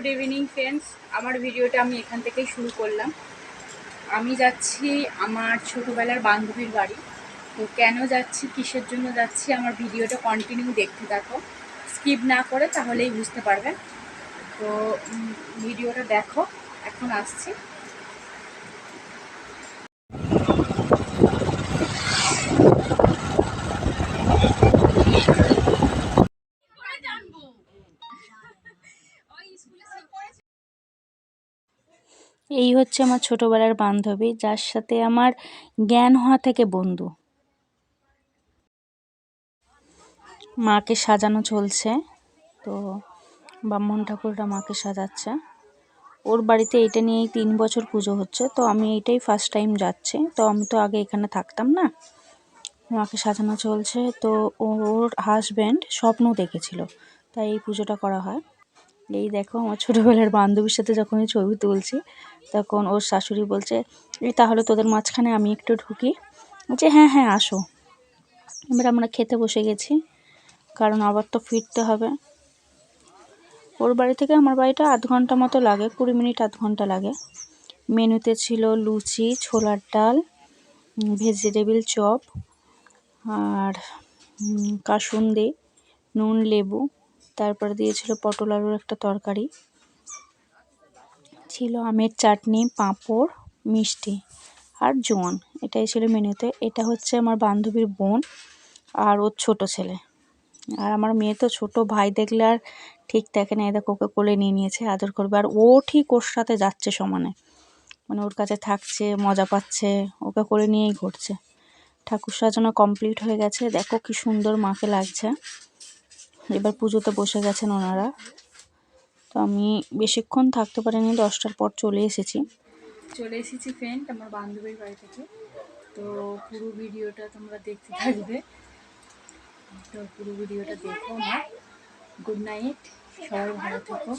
Good evening friends আমার ভিডিওটা আমি এখান থেকেই শুরু করলাম। আমি যাচ্ছি আমার ছোটোবেলার বান্ধবীর বাড়ি। তো কেন যাচ্ছি, কিসের জন্য যাচ্ছি, আমার ভিডিওটা কন্টিনিউ দেখতে থাকো। স্কিপ না করে তাহলেই বুঝতে পারবেন তো ভিডিওটা দেখো। এখন আসছি। এই হচ্ছে আমার ছোটবেলার বান্ধবী, যার সাথে আমার জ্ঞান হওয়া থেকে বন্ধু। মাকে সাজানো চলছে, তো ব্রাহ্মণ ঠাকুররা মাকে সাজাচ্ছে। ওর বাড়িতে এটা নিয়েই তিন বছর পুজো হচ্ছে, তো আমি এইটাই ফার্স্ট টাইম যাচ্ছি, তো আমি তো আগে এখানে থাকতাম না। মাকে সাজানো চলছে, তো ওর হাজব্যান্ড স্বপ্ন দেখেছিল, তাই এই পুজোটা করা হয়। এই দেখো আমার ছোটোবেলার বান্ধবীর সাথে যখন ছবি তুলছি, তখন ওর শাশুড়ি বলছে, এই তাহলে তোদের মাঝখানে আমি একটু ঢুকি। বলছে হ্যাঁ হ্যাঁ আসো। এবার আমরা খেতে বসে গেছি, কারণ আবার তো ফিরতে হবে। ওর বাড়ি থেকে আমার বাড়িটা আধ ঘণ্টা মতো লাগে, কুড়ি মিনিট আধ ঘণ্টা লাগে। মেনুতে ছিল লুচি, ছোলার ডাল ভেজিটেবিল চপ, আর কাসুন্দি, নুন, লেবু। তারপরে দিয়েছিল পটল আলুর একটা তরকারি। ছিল আমের চাটনি, পাঁপড়, মিষ্টি আর জোয়ান। এটাই ছিল মেনুতে। এটা হচ্ছে আমার বান্ধবীর বোন আর ওর ছোট ছেলে। আর আমার মেয়ে তো ছোট, ভাই দেখলে আর ঠিক দেখে না। এদের ওকে কোলে নিয়ে নিয়েছে, আদর করবে। আর ও ঠিক ওর সাথে যাচ্ছে সমানে। মানে ওর কাছে থাকছে, মজা পাচ্ছে, ওকে কোলে নিয়েই ঘুরছে। ঠাকুর সাজানো কমপ্লিট হয়ে গেছে। দেখো কি সুন্দর মাকে লাগছে। এবার পুজোতে বসে গেছেন ওনারা। তো আমি বেশিক্ষণ থাকতে পারিনি, দশটার পর চলে এসেছি। চলে এসেছি ফ্রেন্ড আমার বান্ধবীর বাড়ি থেকে। তো পুরো ভিডিওটা তোমরা দেখতে থাকবে। তো পুরো ভিডিওটা দেখো না গুড নাইট সবাই ভালো থেকো।